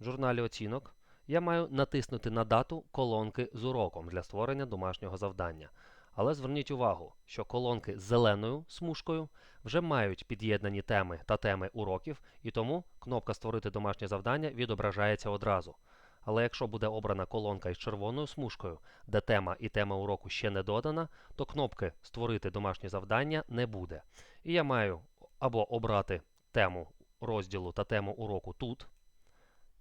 в журналі оцінок я маю натиснути на дату колонки з уроком для створення домашнього завдання. Але зверніть увагу, що колонки з зеленою смужкою вже мають під'єднані теми та теми уроків, і тому кнопка Створити домашнє завдання відображається одразу. Але якщо буде обрана колонка із червоною смужкою, де тема і тема уроку ще не додана, то кнопки Створити домашнє завдання не буде. І я маю або обрати тему розділу та тему уроку тут,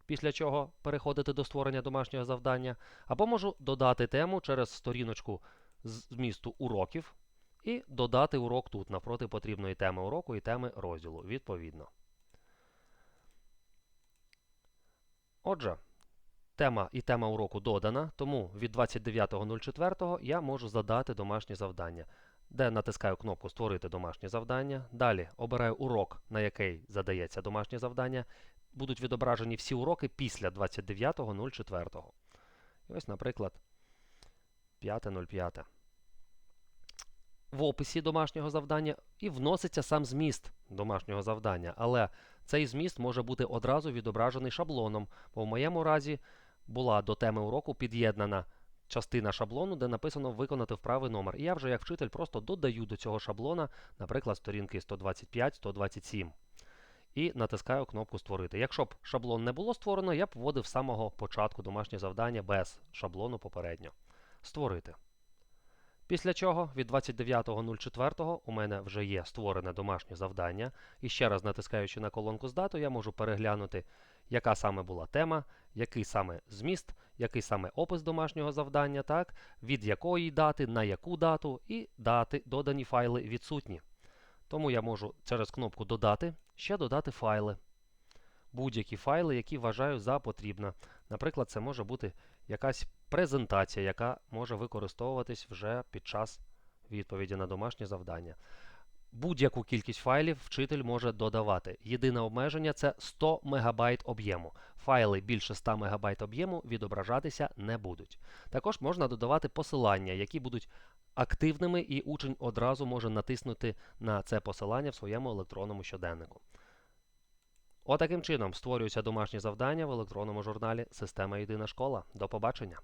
після чого переходити до створення домашнього завдання, або можу додати тему через сторіночку з змісту уроків і додати урок тут навпроти потрібної теми уроку і теми розділу відповідно. Отже, тема і тема уроку додана, тому від 29.04 я можу задати домашнє завдання, де натискаю кнопку Створити домашнє завдання. Далі обираю урок, на який задається домашнє завдання. Будуть відображені всі уроки після 29.04. І ось, наприклад, 5.05. В описі домашнього завдання і вноситься сам зміст домашнього завдання, але цей зміст може бути одразу відображений шаблоном, бо в моєму разі була до теми уроку під'єднана частина шаблону, де написано виконати вправий номер. І я вже як вчитель просто додаю до цього шаблона, наприклад, сторінки 125-127. І натискаю кнопку Створити. Якщо б шаблон не було створено, я б вводив з самого початку домашнє завдання без шаблону попередньо. Створити. Після чого від 29.04 у мене вже є створене домашнє завдання. І ще раз натискаючи на колонку з дату, я можу переглянути, яка саме була тема, який саме зміст, який саме опис домашнього завдання, так, від якої дати, на яку дату, і дати додані файли відсутні. Тому я можу через кнопку Додати ще додати файли. Будь-які файли, які вважаю за потрібне. Наприклад, це може бути якась презентація, яка може використовуватись вже під час відповіді на домашнє завдання. Будь-яку кількість файлів вчитель може додавати. Єдине обмеження це 100 МБ об'єму. Файли більше 100 МБ об'єму відображатися не будуть. Також можна додавати посилання, які будуть активними, і учень одразу може натиснути на це посилання в своєму електронному щоденнику. Отаким чином створюються домашні завдання в електронному журналі Система Єдина школа. До побачення!